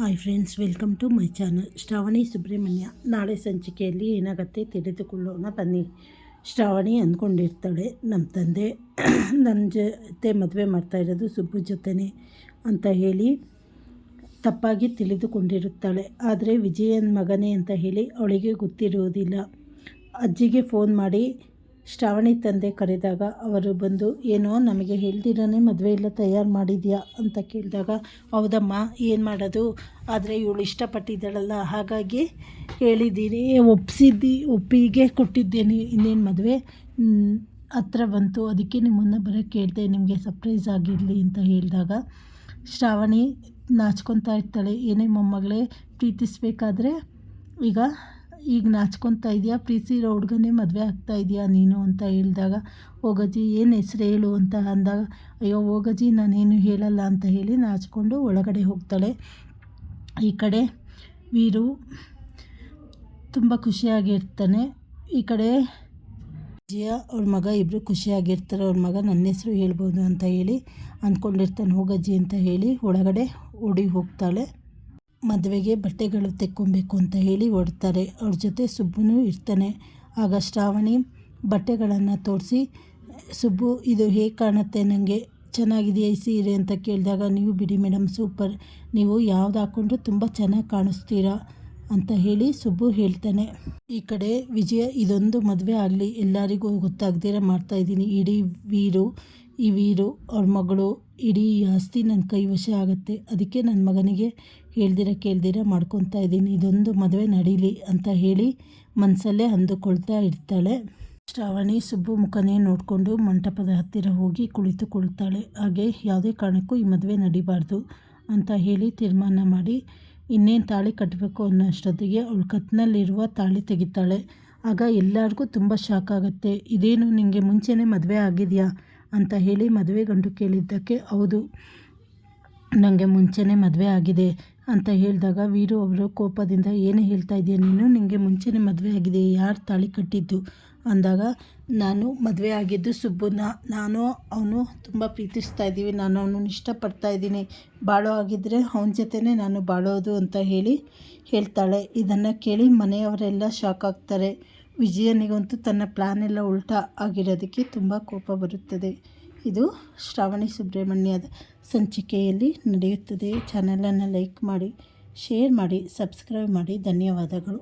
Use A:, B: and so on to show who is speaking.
A: Hi friends, welcome to my channel. Shravani Subrahmanya. ನಾಳೆ ಸಂಚಿಕೆಯಲ್ಲಿ ಏನಾಗುತ್ತೆ ತಿಳಿದುಕೊಳ್ಳೋಣ. ಬನ್ನಿ. ಶ್ರಾವಣಿ ಅಂದ್ಕೊಂಡಿರ್ತಾಳೆ ನಮ್ಮ ತಂದೆ. ನನ್ನ ಜೊತೆ ಮದುವೆ ಮಾಡ್ತಾ ಇರೋದು ಸುಬ್ಬು ಜೊತೆನೆ ಅಂತ ಹೇಳಿ ತಪ್ಪಾಗಿ ತಿಳಿದುಕೊಂಡಿರುತ್ತಾಳೆ. ಆದರೆ ವಿಜಯನ್ ಮಗನೇ ಅಂತ ಹೇಳಿ ಅವಳಿಗೆ ಗೊತ್ತಿರುವುದಿಲ್ಲ ಅಜ್ಜಿಗೆ ಫೋನ್ ಮಾಡಿ ಶ್ರಾವಣಿ ತಂದೆ ಕರೆದಾಗ ಅವರು ಬಂದು, ಏನೋ ನಮಗೆ ಹೇಳ್ದಿರನೇ ಮದುವೆ ಎಲ್ಲ ತಯಾರು ಮಾಡಿದ್ಯಾ? ಅಂತ ಕೇಳಿದಾಗ, ಹೌದಮ್ಮ, ಏನು ಮಾಡೋದು? ಆದರೆ ಇವಳು ಇಷ್ಟಪಟ್ಟಿದ್ದಾಳಲ್ಲ, ಹಾಗಾಗಿ ಹೇಳಿದ್ದೀನಿ ಒಪ್ಪಿಸಿದ್ದಿ ಒಪ್ಪಿಗೆ ಕೊಟ್ಟಿದ್ದೇನೆ, ಇನ್ನೇನು ಮದುವೆ? ಹತ್ರ ಬಂತು, ಅದಕ್ಕೆ ನಿಮ್ಮನ್ನು ಬರೋಕ್ಕೆ ಕೇಳಿದೆ, ನಿಮಗೆ ಸರ್ಪ್ರೈಸ್ ಆಗಿರಲಿ, ಅಂತ ಹೇಳಿದಾಗ, ಶ್ರಾವಣಿ ನಾಚ್ಕೊತಾ ಇರ್ತಾಳೆ, ಏನೇ ಮೊಮ್ಮಗಳೇ, ಪ್ರೀತಿಸ್ಬೇಕಾದ್ರೆ ಈಗ ಈಗ ನಾಚ್ಕೊತಾ ಇದೆಯಾ? ಇರೋ ಹುಡುಗನೇ ಮದುವೆ ಆಗ್ತಾ ಇದೆಯಾ ನೀನು ಅಂತ ಹೇಳಿದಾಗ ಹೋಗಜ್ಜಿ ಏನು ಹೆಸ್ರು ಹೇಳು ಅಂತ ಅಂದಾಗ, ಅಯ್ಯೋ ಹೋಗಜ್ಜಿ ನಾನೇನು ಹೇಳಲ್ಲ ಅಂತ ಹೇಳಿ ನಾಚಿಕೊಂಡು ಒಳಗಡೆ ಹೋಗ್ತಾಳೆ. ಈ ಕಡೆ ವೀರು ತುಂಬ ಖುಷಿಯಾಗಿರ್ತಾನೆ. ಈ ಕಡೆ ಅಜ್ಜಿಯ ಅವ್ರ ಮಗ ಇಬ್ಬರು ಖುಷಿಯಾಗಿರ್ತಾರೆ. ಅವ್ರ ಮಗ ನನ್ನ ಹೆಸರು ಹೇಳ್ಬೋದು ಅಂತ ಹೇಳಿ ಅಂದ್ಕೊಂಡಿರ್ತಾನೆ ಹೋಗಜ್ಜಿ ಅಂತ ಹೇಳಿ ಒಳಗಡೆ ಓಡಿ ಹೋಗ್ತಾಳೆ. ಮದುವೆಗೆ ಬಟ್ಟೆಗಳು ತೆಕ್ಕೊಬೇಕು ಅಂತ ಹೇಳಿ ಹೊಡ್ತಾರೆ ಅವ್ರ ಜೊತೆ ಸುಬ್ಬುನೂ ಇರ್ತಾನೆ. ಆಗ ಶ್ರಾವಣಿ ಬಟ್ಟೆಗಳನ್ನು ತೋರಿಸಿ, ಸುಬ್ಬು, ಇದು ಹೇಗೆ ಕಾಣುತ್ತೆ? ನನಗೆ ಚೆನ್ನಾಗಿದೆಯಾ ಈ ಸೀರೆ? ಅಂತ ಕೇಳಿದಾಗ, ನೀವು ಬಿಡಿ ಮೇಡಮ್ ಸೂಪರ್. ನೀವು ಯಾವ್ದು ಹಾಕ್ಕೊಂಡ್ರು ತುಂಬ ಚೆನ್ನಾಗಿ ಕಾಣಿಸ್ತೀರಾ? ಅಂತ ಹೇಳಿ ಸುಬ್ಬು ಹೇಳ್ತಾನೆ. ಈ ಕಡೆ ವಿಜಯ, ಇದೊಂದು ಮದುವೆ ಆಗಲಿ. ಎಲ್ಲರಿಗೂ ಗೊತ್ತಾಗ್ದಿರ ಮಾಡ್ತಾಯಿದ್ದೀನಿ ಇಡೀ ವೀರು ಈ ವೀರು ಅವ್ರ ಮಗಳು ಇಡೀ ಆಸ್ತಿ ನನ್ನ ಕೈವಶ ಆಗುತ್ತೆ. ಅದಕ್ಕೆ ನನ್ನ ಮಗನಿಗೆ ಹೇಳ್ದಿರ ಕೇಳ್ದಿರ ಮಾಡ್ಕೊತಾ ಇದ್ದೀನಿ. ಇದೊಂದು ಮದುವೆ ನಡೀಲಿ ಅಂತ ಹೇಳಿ ಮನಸಲ್ಲೇ ಅಂದುಕೊಳ್ತಾ ಇರ್ತಾಳೆ. ಶ್ರಾವಣಿ ಸುಬ್ಬು ಮುಖನೇ ನೋಡಿಕೊಂಡು ಮಂಟಪದ ಹತ್ತಿರ ಹೋಗಿ ಕುಳಿತುಕೊಳ್ತಾಳೆ. ಹಾಗೆ ಯಾವುದೇ ಕಾರಣಕ್ಕೂ ಈ ಮದುವೆ ನಡಿಬಾರ್ದು ಅಂತ ಹೇಳಿ ತೀರ್ಮಾನ ಮಾಡಿ ಇನ್ನೇನು ತಾಳಿ ಕಟ್ಟಬೇಕು ಅನ್ನೋ ಅಷ್ಟೊತ್ತಿಗೆ ಅವಳು ಕತ್ತಿನಲ್ಲಿರುವ ತಾಳಿ ತೆಗಿತಾಳೆ. ಆಗ ಎಲ್ಲರಿಗೂ ತುಂಬ ಶಾಕ್ ಆಗುತ್ತೆ. ಇದೇನು ನಿಮಗೆ ಮುಂಚೆನೇ ಮದುವೆ ಆಗಿದೆಯಾ? ಅಂತ ಹೇಳಿ ಮದುವೆ ಗಂಡು ಕೇಳಿದ್ದಕ್ಕೆ, ಹೌದು ನನಗೆ ಮುಂಚೆನೇ ಮದುವೆ ಆಗಿದೆ ಅಂತ ಹೇಳಿದಾಗ, ವೀರು ಅವರು ಕೋಪದಿಂದ ಏನು ಹೇಳ್ತಾ ಇದೆಯಾ ನೀನು? ನಿನಗೆ ಮುಂಚೆನೇ ಮದುವೆ ಆಗಿದೆ, ಯಾರು ತಾಳಿ ಕಟ್ಟಿದ್ದು? ಅಂದಾಗ, ನಾನು ಮದುವೆ ಆಗಿದ್ದು ಸುಬ್ಬುನ. ನಾನು ಅವನು ತುಂಬ ಪ್ರೀತಿಸ್ತಾ ಇದ್ದೀವಿ. ನಾನು ಅವನನ್ನು ಇಷ್ಟಪಡ್ತಾ ಇದ್ದೀನಿ. ಬಾಳೋ ಆಗಿದ್ದರೆ ಅವನ ಜೊತೆನೇ ನಾನು ಬಾಳೋದು ಅಂತ ಹೇಳಿ ಹೇಳ್ತಾಳೆ. ಇದನ್ನು ಕೇಳಿ ಮನೆಯವರೆಲ್ಲ ಶಾಕ್ ಆಗ್ತಾರೆ. ವಿಜಯನಿಗಂತೂ ತನ್ನ ಪ್ಲ್ಯಾನ್ ಎಲ್ಲ ಉಲ್ಟಾ ಆಗಿರೋದಕ್ಕೆ ತುಂಬ ಕೋಪ ಬರುತ್ತದೆ. ಇದು ಶ್ರಾವಣಿ ಸುಬ್ರಹ್ಮಣ್ಯದ ಸಂಚಿಕೆಯಲ್ಲಿ ನಡೆಯುತ್ತದೆ. ಚಾನಲನ್ನು ಲೈಕ್ ಮಾಡಿ ಶೇರ್ ಮಾಡಿ ಸಬ್ಸ್ಕ್ರೈಬ್ ಮಾಡಿ. ಧನ್ಯವಾದಗಳು.